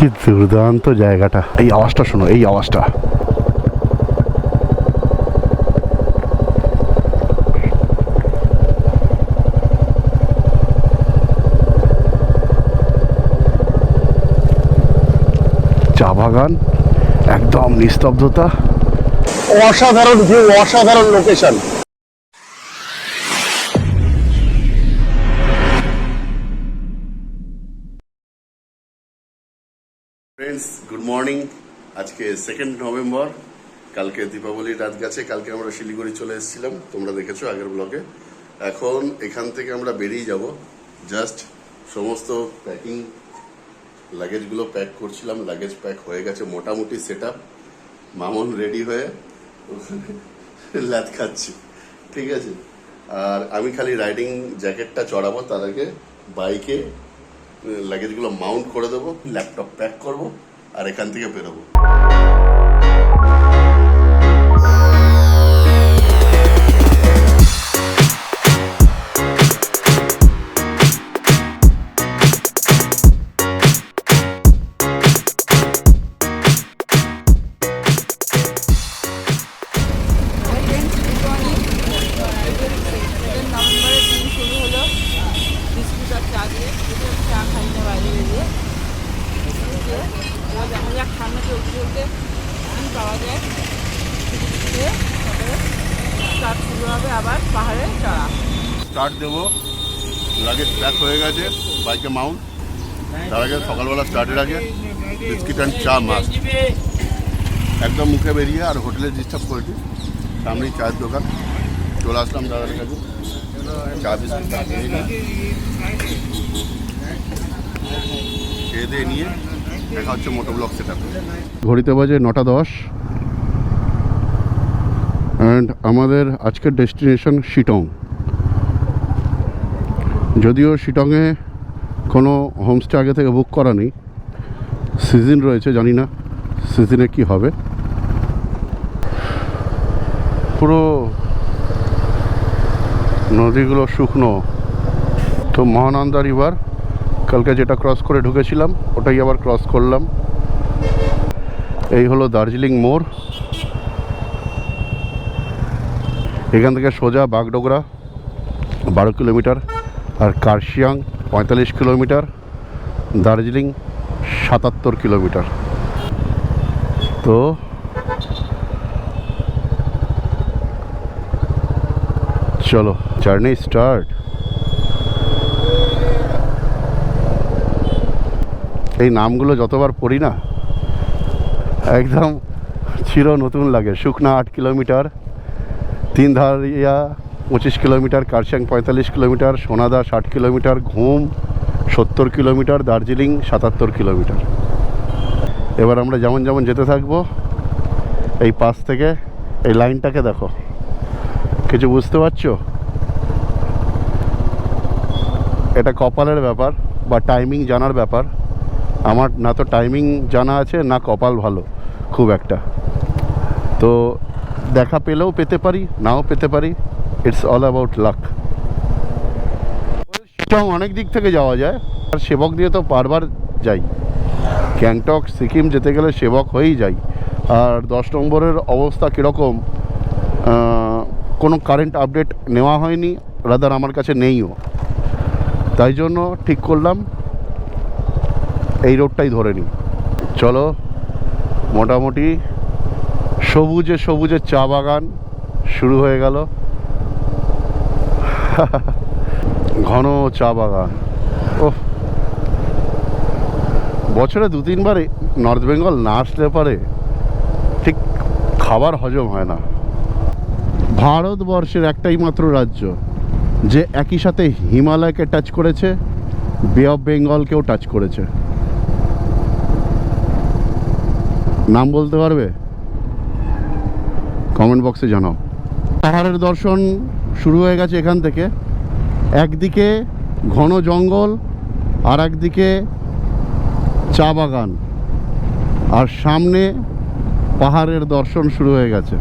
কি দুর্দান্ত জায়গাটা। এই আওয়াজটা শোনো, এই আওয়াজটা। চা বাগান, একদম নিস্তব্ধতা। অসাধারণ ভিউ অসাধারণ লোকেশন ফ্রেন্ডস গুড মর্নিং আজকে সেকেন্ড নভেম্বর কালকে দীপাবলির রাত গেছে, কালকে আমরা শিলিগুড়ি চলে এসেছিলাম, তোমরা দেখেছ আগের ব্লগে এখন এখান থেকে আমরা বেরিয়ে যাব জাস্ট সমস্ত প্যাকিং লাগেজগুলো প্যাক করছিলাম লাগেজ প্যাক হয়ে গেছে, মোটামুটি সেট মামন রেডি হয়ে ল্যাদ খাচ্ছি, ঠিক আছে? আর আমি খালি রাইডিং জ্যাকেটটা চড়াবো, তার আগে বাইকে লাগেজগুলো মাউন্ট করে দেবো ল্যাপটপ প্যাক করব। আর এখান থেকে বেরোবো। সকালবেলা স্টার্টের আগে বিস্কিট অ্যান্ড চা মাস্ট একদম মুখে বেরিয়ে আর হোটেলে ডিস্টার্ব করেছি। সামনেই চায়ের দোকান। চলে আসলাম দাদার কাছে। চা বিস্কুট খেয়ে দিয়ে নিয়ে দেখা হচ্ছে মোটো ব্লক সেট ঘড়িতে বাজে নটা দশ। অ্যান্ড আমাদের আজকের ডেস্টিনেশন শিটং। যদিও শিটংয়ে কোনো হোমস্টে আগে থেকে বুক করা নেই। সিজন রয়েছে, জানি না সিজনে কি হবে। পুরো নদীগুলো শুকনো। তো মহানন্দা রিভার, কালকে যেটা ক্রস করে ঢুকেছিলাম, ওটাই আবার ক্রস করলাম। এই হলো দার্জিলিং মোড়। এখান থেকে সোজা বাগডোগরা, বারো কিলোমিটার, আর কার্শিয়াং। পঁয়তাল্লিশ কিলোমিটার, দার্জিলিং সাতাত্তর কিলোমিটার। তো চলো, জার্নি স্টার্ট। এই নামগুলো যতবার পড়ি না, একদম চির নতুন লাগে। শুকনা আট কিলোমিটার, তিন ধারিয়া পঁচিশ কিলোমিটার, কার্শিয়াং পঁয়তাল্লিশ কিলোমিটার, সোনাদা ষাট কিলোমিটার, ঘুম সত্তর কিলোমিটার, দার্জিলিং সাতাত্তর কিলোমিটার। এবার আমরা যেমন যেমন যেতে থাকব, এই পাশ থেকে এই লাইনটাকে দেখো। কিছু বুঝতে পারছ? এটা কপালের ব্যাপার বা টাইমিং জানার ব্যাপার। আমার না তো টাইমিং জানা আছে, না কপাল ভালো, খুব একটা। তো দেখা পেলেও পেতে পারি, নাও পেতে পারি। It's all about luck Shillong অনেক দিক থেকে যাওয়া যায়, আর সেবক দিয়ে তো বারবার যাই। গ্যাংটক, সিকিম যেতে গেলে সেবক হয়েই যাই। আর দশ নম্বরের অবস্থা কীরকম কোনো কারেন্ট আপডেট নেওয়া হয়নি রাদার আমার কাছে নেইও। তাই জন্য ঠিক করলাম, এই রোডটাই ধরে নিই। চলো, মোটামুটি সবুজে সবুজে চা বাগান শুরু হয়ে গেল। ঘন চা বাগান। ও বছরে দু তিনবার নর্থ বেঙ্গল না আসলে পারে ঠিক খাবার হজম হয় না। ভারতবর্ষের একটাই মাত্র রাজ্য যে একই সাথে হিমালয়কে টাচ করেছে বে অফ বেঙ্গলকেও টাচ করেছে। নাম বলতে পারবে? কমেন্ট বক্সে জানাও। পাহাড়ের দর্শন শুরু হয়ে গেছে এখান থেকে। একদিকে ঘন জঙ্গল আর একদিকে চা বাগান। আর সামনে পাহাড়ের দর্শন শুরু হয়ে গেছে।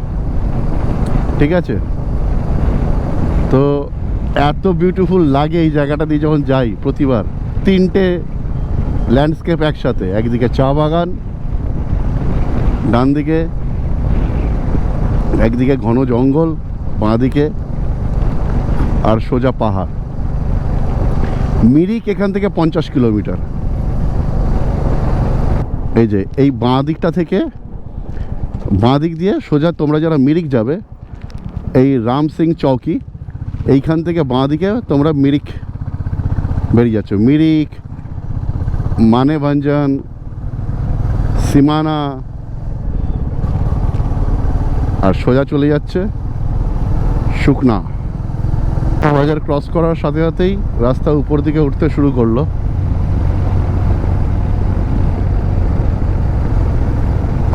ঠিক আছে? তো এত বিউটিফুল লাগে এই জায়গাটা দিয়ে যখন যাই প্রতিবার। তিনটে ল্যান্ডস্কেপ একসাথে, একদিকে চা বাগান ডান দিকে একদিকে ঘন জঙ্গল বাঁ দিকে আর সোজা পাহাড়। মিরিক এখান থেকে পঞ্চাশ কিলোমিটার। এই যে, এই বাঁ দিকটা থেকে, বাঁ দিক দিয়ে সোজা তোমরা যারা মিরিক যাবে, এই রাম সিং চৌকি, এইখান থেকে বাঁ দিকে তোমরা মিরিক বেরিয়ে যাচ্ছ। মিরিক, মানেভঞ্জন, সীমানা, আর সোজা চলে যাচ্ছে শুকনা। বাজার ক্রস করার সাথে সাথেই রাস্তা উপর দিকে উঠতে শুরু করল।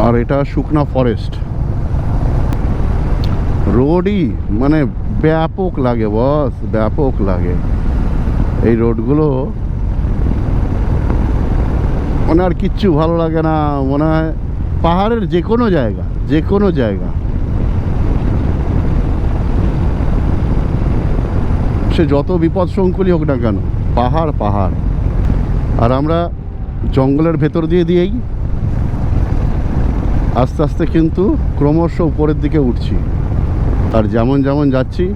আর এটা শুকনা ফরেস্ট রোডই মানে ব্যাপক লাগে বস ব্যাপক লাগে। এই রোডগুলো মানে আর কিচ্ছু ভালো লাগে না, মনে হয় পাহাড়ের যে কোনো জায়গা যে কোনো জায়গা। সে যত বিপদ সংকুলই হোক না কেন, পাহাড় পাহাড়। আর আমরা জঙ্গলের ভেতর দিয়ে দিয়েই আস্তে আস্তে কিন্তু ক্রমশ উপরের দিকে উঠছি। আর যেমন যেমন যাচ্ছি,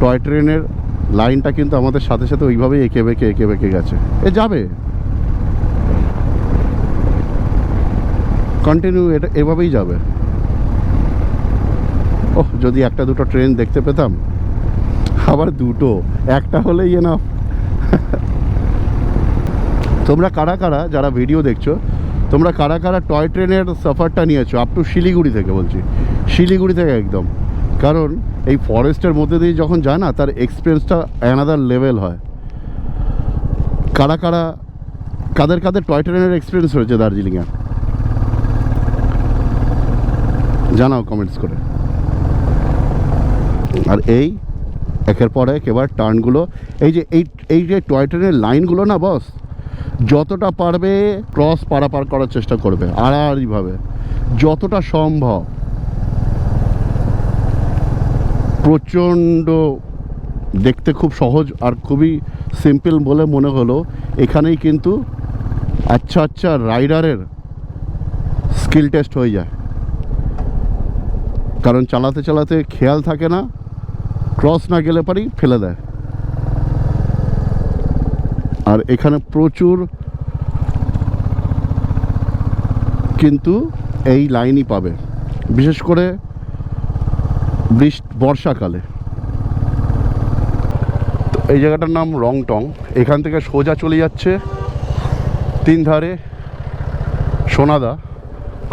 টয় ট্রেনের লাইনটা কিন্তু আমাদের সাথে সাথে ওইভাবেই এঁকে বেঁকে এঁকে বেঁকে গেছে। এ যাবে। কন্টিনিউ এটা এভাবেই যাবে। ওহ, যদি একটা দুটো ট্রেন দেখতে পেতাম। আবার দুটো, একটা হলেই না তোমরা কারা কারা যারা ভিডিও দেখছ, তোমরা কারা কারা টয় ট্রেনের সফরটা নিয়েছো? আপ টু শিলিগুড়ি থেকে বলছি। শিলিগুড়ি থেকে একদম। কারণ এই ফরেস্টের মধ্যে দিয়ে যখন যায় না, তার এক্সপিরিয়েন্সটা অ্যানাদার লেভেল হয়। কারা কারা, কাদের কাদের টয় ট্রেনের এক্সপিরিয়েন্স হয়েছে দার্জিলিংয়ে? জানাও কমেন্টস করে। আর এই একের পর এক এবার টার্নগুলো, এই যে, এই এই যে টয় ট্রেনের লাইনগুলো না বস, যতটা পারবে ক্রস পারাপার করার চেষ্টা করবে, আড়াআড়িভাবে। যতটা সম্ভব। প্রচণ্ড, দেখতে খুব সহজ আর খুবই সিম্পল বলে মনে হলো। এখানেই কিন্তু আচ্ছা আচ্ছা রাইডারের স্কিল টেস্ট হয়ে যায়। কারণ চালাতে চালাতে খেয়াল থাকে না ক্রস না গেলে পারি, ফেলে দেয়। আর এখানে প্রচুর কিন্তু এই লাইনই পাবে। বিশেষ করে বৃষ্টি বর্ষাকালে। তো এই জায়গাটার নাম রংটং। এখান থেকে সোজা চলে যাচ্ছে তিন ধারে সোনাদা।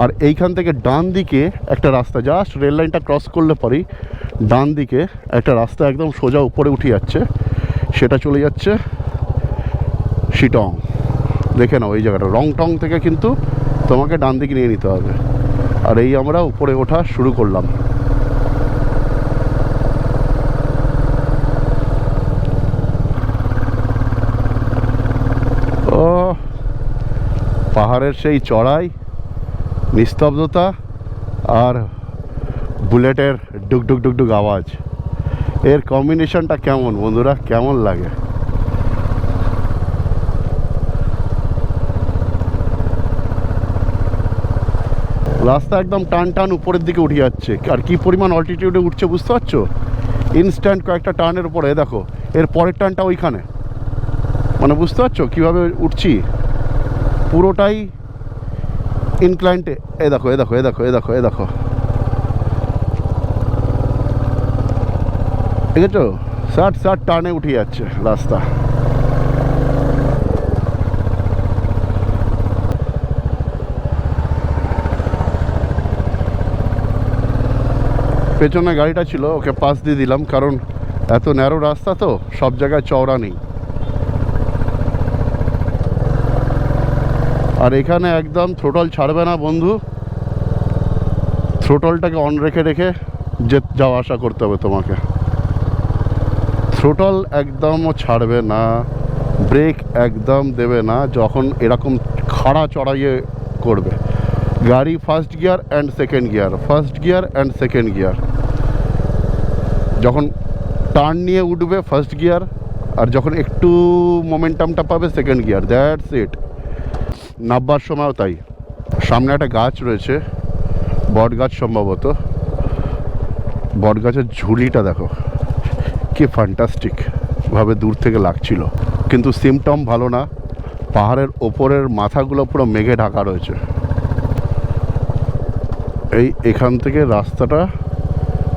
আর এইখান থেকে ডান দিকে একটা রাস্তা, জাস্ট রেল লাইনটা ক্রস করলে পরেই ডান দিকে একটা রাস্তা একদম সোজা উপরে উঠে যাচ্ছে, সেটা চলে যাচ্ছে শিটং। দেখে নাও, এই জায়গাটা। রং টং থেকে কিন্তু তোমাকে ডান দিকে নিয়ে নিতে হবে। আর এই আমরা উপরে ওঠা শুরু করলাম। ও, পাহাড়ের সেই চড়াই, নিস্তব্ধতা আর বুলেটের ডুক ডুক ডুক ডুক আওয়াজ। এর কম্বিনেশনটা কেমন বন্ধুরা? কেমন লাগে? রাস্তা একদম টান টান উপরের দিকে উঠে যাচ্ছে। আর কি পরিমাণ অল্টিটিউডে উঠছে বুঝতে পারছ? ইনস্ট্যান্ট কয়েকটা টার্নের উপরে দেখো, এর পরের টার্নটা ওইখানে। মানে বুঝতে পারছ কীভাবে উঠছি? পুরোটাই ইনক্লাইন্টে এ দেখো এ দেখো এ দেখো এ দেখো এ দেখো। ঠিক আছে? ষাট ষাট টার্নে উঠে যাচ্ছে রাস্তা। পেছনে গাড়িটা ছিল, ওকে পাস দিয়ে দিলাম, কারণ এত ন্যারো রাস্তা তো, সব জায়গায় চওড়া নেই। আর এখানে একদম থ্রোটল ছাড়বে না বন্ধু। থ্রোটলটাকে অন রেখে রেখে যে যাওয়া আসা করতে হবে তোমাকে। থ্রোটল একদমও ছাড়বে না ব্রেক একদম দেবে না, যখন এরকম খাড়া চড়াইয়ে করবে। গাড়ি first gear and second gear first gear and second gear যখন টার্ন নিয়ে উঠবে ফার্স্ট গিয়ার আর যখন একটু মোমেন্টামটা পাবে সেকেন্ড গিয়ার দ্যাটস ইট নাববার সময়ও তাই। সামনে একটা গাছ রয়েছে বট গাছ সম্ভবত। বট গাছের ঝুড়িটা দেখো। কি ফ্যান্টাস্টিক ভাবে দূর থেকে লাগছিল। কিন্তু সিমটম ভালো না, পাহাড়ের ওপরের মাথাগুলো পুরো মেঘে ঢাকা রয়েছে। এই এখান থেকে রাস্তাটা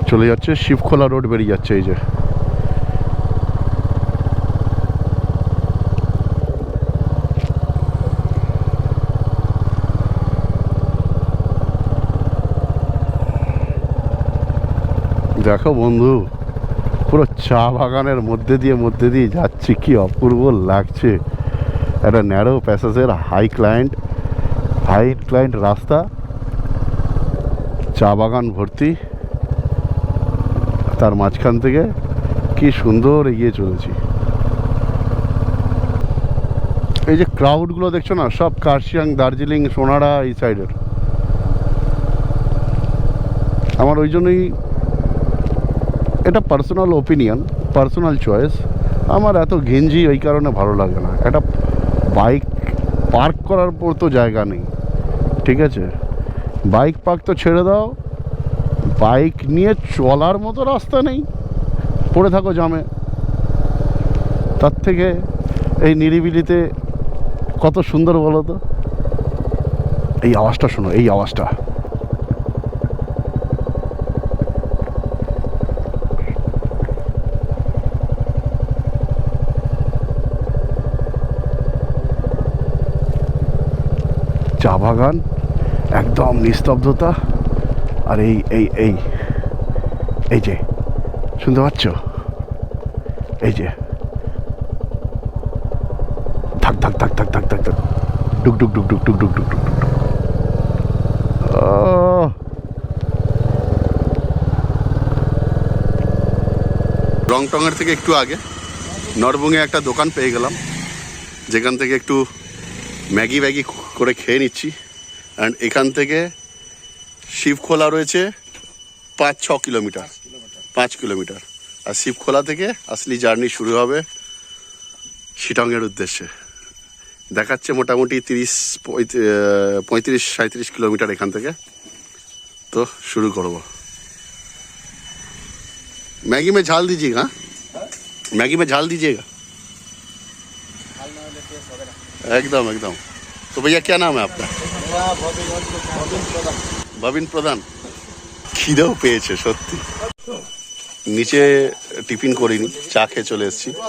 চলে যাচ্ছে, শিবখোলা রোড বেরিয়ে যাচ্ছে এই যে। দেখো বন্ধু পুরো চা বাগানের মধ্যে দিয়ে মধ্যে দিয়ে যাচ্ছি। কি অপূর্ব লাগছে। একটা ন্যারো প্যাসেজের হাই ক্লায়েন্ট হাই ক্লায়েন্ট রাস্তা। চা বাগান ভর্তি। তার মাঝখান থেকে কি সুন্দর এগিয়ে চলেছি। এই যে ক্রাউডগুলো দেখছ না, সব কার্শিয়াং, দার্জিলিং, সোনারা এই সাইডের আমার ওই জন্যই এটা পার্সোনাল ওপিনিয়ন পার্সোনাল চয়েস আমার এত ঘেঞ্জি ওই কারণে ভালো লাগে না। একটা বাইক পার্ক করার পর তো জায়গা নেই, ঠিক আছে? বাইক পার্ক তো ছেড়ে দাও। বাইক নিয়ে চলার মতো রাস্তা নেই। পড়ে থাকো জামে। তার থেকে এই নিরিবিলিতে কত সুন্দর বলো তো? এই আওয়াজটা শোনো, এই আওয়াজটা চা বাগান, একদম নিস্তব্ধতা, আর এই এই এই এই যে, শুনতে পাচ্ছ এই যে, থাক থাক থাক থাক থাক থাক থাক, ডুক ডুক ডুক ডুক ডুক ডুক ডুক ডুক ডুক, আহ। রংটংয়ের থেকে একটু আগে নরবুঙে একটা দোকান পেয়ে গেলাম, যেখান থেকে একটু ম্যাগি ম্যাগি করে খেয়ে নিচ্ছি অ্যান্ড এখান থেকে শিবখোলা রয়েছে পাঁচ ছ কিলোমিটার। পাঁচ কিলোমিটার। আর শিবখোলা থেকে আসলি জার্নি শুরু হবে শিটংয়ের উদ্দেশ্যে। দেখাচ্ছে মোটামুটি তিরিশ পঁয়ত্রিশ সাঁত্রিশ কিলোমিটার এখান থেকে। তো শুরু করব। ম্যাগি মে ঝাল দিজিয়েগা? ম্যাগি মে ঝাল দিজিয়েগা? একদম একদম। तो भैया क्या नाम है आपका ভবিন প্রধান খিদেও পেয়েছে সত্যি নিচে টিফিন করিনি চা খেয়ে চলে এসেছি আহ,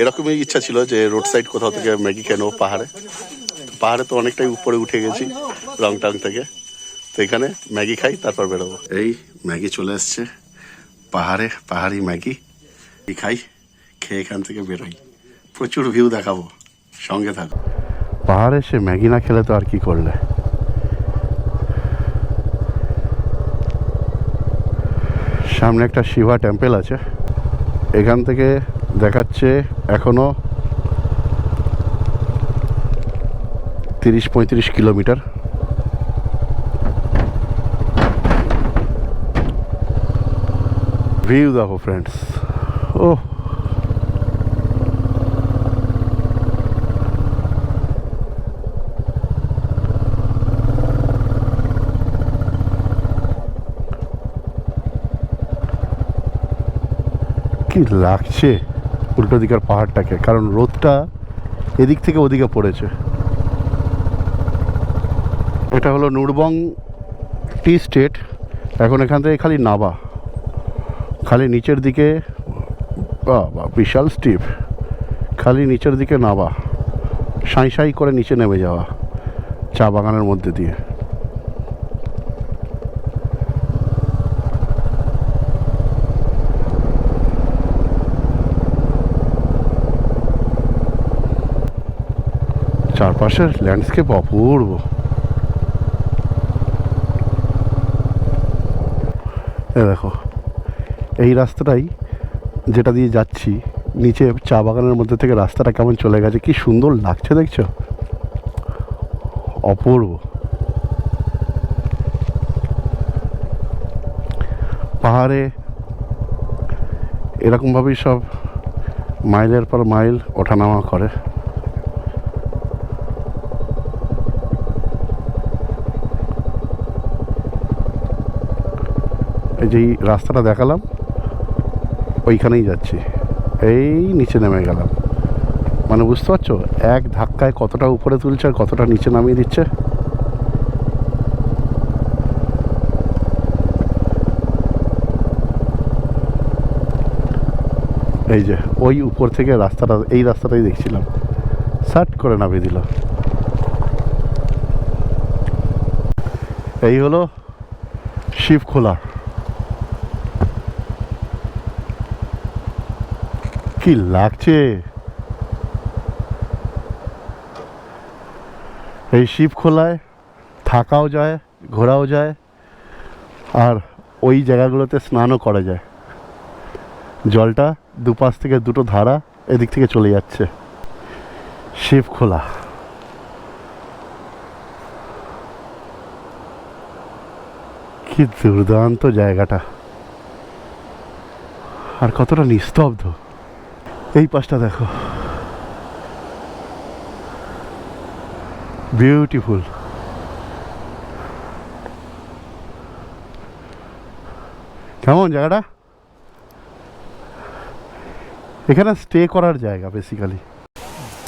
এরকমই ইচ্ছা ছিল যে রোড সাইড কোথাও থেকে ম্যাগি খেয়ে নেবো পাহাড়ে পাহাড়ে তো অনেকটাই উপরে উঠে গেছি রংটাং থেকে তো এখানে ম্যাগি খাই তারপর বেরোবো এই ম্যাগি চলে এসছে পাহাড়ে পাহাড়ি ম্যাগি এই খাই খেয়ে এখান থেকে বেরোই প্রচুর ভিউ দেখাবো সঙ্গে থাকো পাহাড়ে সে ম্যাগি না খেলে তো আর কি করলে? সামনে একটা শিবা টেম্পেল আছে। এখান থেকে দেখাচ্ছে এখনও তিরিশ পঁয়ত্রিশ কিলোমিটার। ভিউ দেখো ফ্রেন্ডস ও কি লাগছে উল্টো দিকের পাহাড়টাকে, কারণ রোদটা এদিক থেকে ওদিকে পড়েছে। এটা হলো নুরবং টি স্টেট, এখন এখান থেকে খালি নাবা। খালি নিচের দিকে বিশাল স্টিপ। খালি নিচের দিকে নাবা। সাঁই সাঁই করে নিচে নেমে যাওয়া, চা বাগানের মধ্যে দিয়ে। চারপাশের ল্যান্ডস্কেপ অপূর্ব। দেখো, এই রাস্তাটাই যেটা দিয়ে যাচ্ছি, নিচে চা বাগানের মধ্যে থেকে রাস্তাটা কেমন চলে গেছে, কি সুন্দর লাগছে দেখছ? অপূর্ব। পাহাড়ে এরকমভাবেই সব মাইলের পর মাইল ওঠানামা করে। এই যে এই রাস্তাটা দেখালাম, ওইখানেই যাচ্ছি। এই নিচে নেমে গেলাম। মানে বুঝতে পারছ? এক ধাক্কায় কতটা উপরে তুলছে আর কতটা নিচে নামিয়ে দিচ্ছে? এই যে, ওই উপর থেকে রাস্তাটা, এই রাস্তাটাই দেখছিলাম। সার্ট করে নামিয়ে দিল। এই হলো শিবখোলা। কি লাগছে? এই শিবখোলায় থাকাও যায়, ঘোরাও যায়, আর ওই জায়গাগুলোতে স্নানও করা যায়। জলটা দুপাশ থেকে দুটো ধারা এদিক থেকে চলে যাচ্ছে। শিবখোলা কি দুর্দান্ত জায়গাটা। আর কতটা নিস্তব্ধ। এই পাশটা দেখো। বিউটিফুল কেমন জায়গাটা? এখানে স্টে করার জায়গা বেসিক্যালি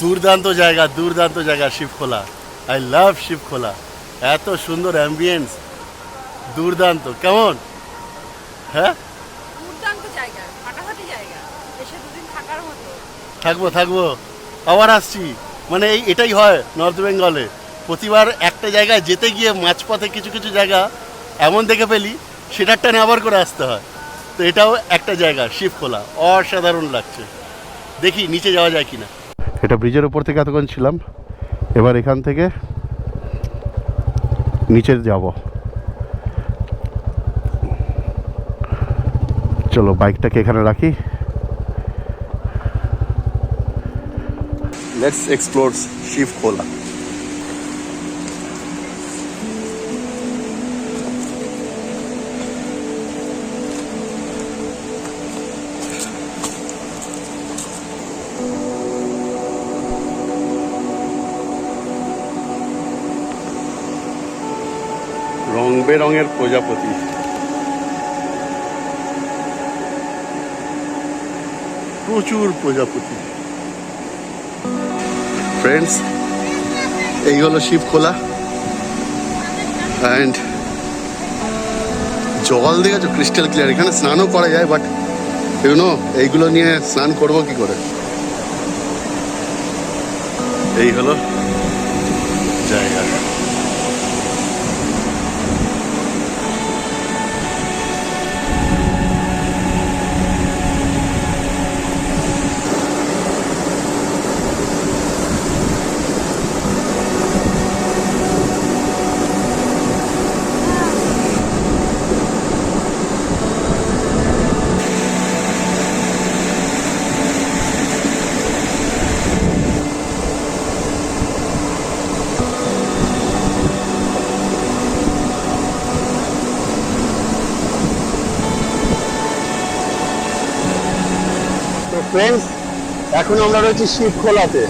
দুর্দান্ত জায়গা দুর্দান্ত জায়গা, শিবখোলা। I love Shivkhola. এত সুন্দর অ্যাম্বিয়েন্স দুর্দান্ত। কেমন? হ্যাঁ দুর্দান্ত জায়গা ফাটাফাটি জায়গা এসে দুদিন থাকার মতো। থাকব থাকব। আবার আসছি। মানে এই এটাই হয় নর্থ বেঙ্গলে প্রতিবার একটা জায়গায় যেতে গিয়ে মাঝপথে কিছু কিছু জায়গা এমন দেখে ফেলি সেটার টানে আবার করে আসতে হয়। তো এটাও একটা জায়গা শিবখোলা। অসাধারণ লাগছে। দেখি নিচে যাওয়া যায় কিনা। এটা ব্রিজের ওপর থেকে এতক্ষণ ছিলাম। এবার এখান থেকে নিচে যাব। চলো বাইকটাকে এখানে রাখি। লেটস এক্সপ্লোর শিবখোলা রং বেরঙের প্রজাপতি। প্রচুর প্রজাপতি। ফ্রেন্ডস এই হলো শিব খোলা। অ্যান্ড জল দেখেছ? ক্রিস্টাল ক্লিয়ার এখানে স্নানও করা যায় বাট ইউনো এইগুলো নিয়ে স্নান করব কি করে? এই হলো ফ্রেন্ডস এখন আমরা রয়েছি শিবখোলাতে,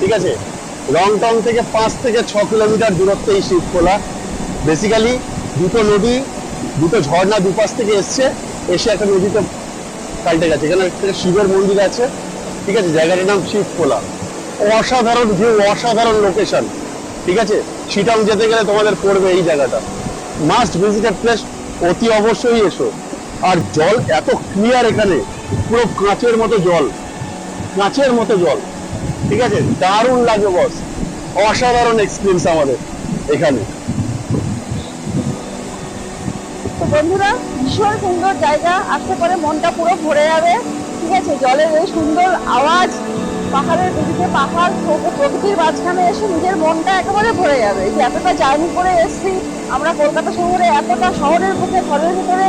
ঠিক আছে? লংটং থেকে পাঁচ থেকে ছ কিলোমিটার দূরত্বে এই শিবখোলা। বেসিক্যালি দুটো নদী, দুটো ঝর্ণা দুপাশ থেকে এসছে, এসে একটা নদীতে পাল্টে গেছে। এখানে একটা শিবের মন্দির আছে, ঠিক আছে? জায়গাটার নাম শিবখোলা। অসাধারণ ভিউ অসাধারণ লোকেশন ঠিক আছে? শিটং যেতে গেলে তোমাদের পড়বে এই জায়গাটা। মাস্ট ভিজিটেড প্লেস অতি অবশ্যই এসো। আর জল এত ক্লিয়ার এখানে। পুরো কাঁচের মতো জল, কাঁচের মতো জল। ঠিক আছে? দারুণ লাগে বস অসাধারণ এক্সপিরিয়েন্স আমাদের এখানে। বন্ধুরা, ভীষণ সুন্দর জায়গা। আসতে পরে মনটা পুরো ভরে যাবে। ঠিক আছে? জলের সুন্দর আওয়াজ পাহাড়ের দুদিকে পাহাড়, প্রকৃ- প্রকৃতির মাঝখানে এসে নিজের মনটা একেবারে ভরে যাবে। যে এতটা জার্নি করে এসেছি, আমরা কলকাতা শহরে এতটা শহরের বুকে ঘরের ভিতরে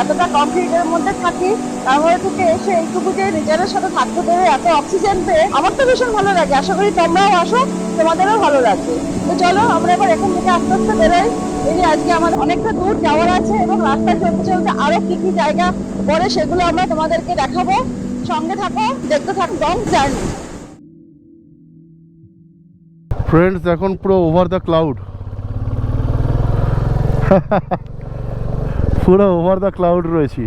এতটা কমপ্লিটের মধ্যে থাকি, তারপরে থেকে এসে এইটুকু যে নিজের সাথে থাকতে পেরে এত অক্সিজেন পেয়ে আমার তো ভীষণ ভালো লাগে। আশা করি তোমরাও আসো, তোমাদেরও ভালো লাগবে। তো চলো, আমরা এবার এখান থেকে আস্তে আস্তে বেরোই। এই আজকে আমাদের অনেকটা দূর যাওয়ার আছে এবং রাস্তায় চলতে চলতে আরও কি কি জায়গা পরে সেগুলো আমরা তোমাদেরকে দেখাবো। সঙ্গে থাকো, দেখতে থাকো জার্নি ফ্রেন্ডস এখন পুরো ওভার দ্য ক্লাউড পুরো ওভার দ্য ক্লাউড রয়েছি।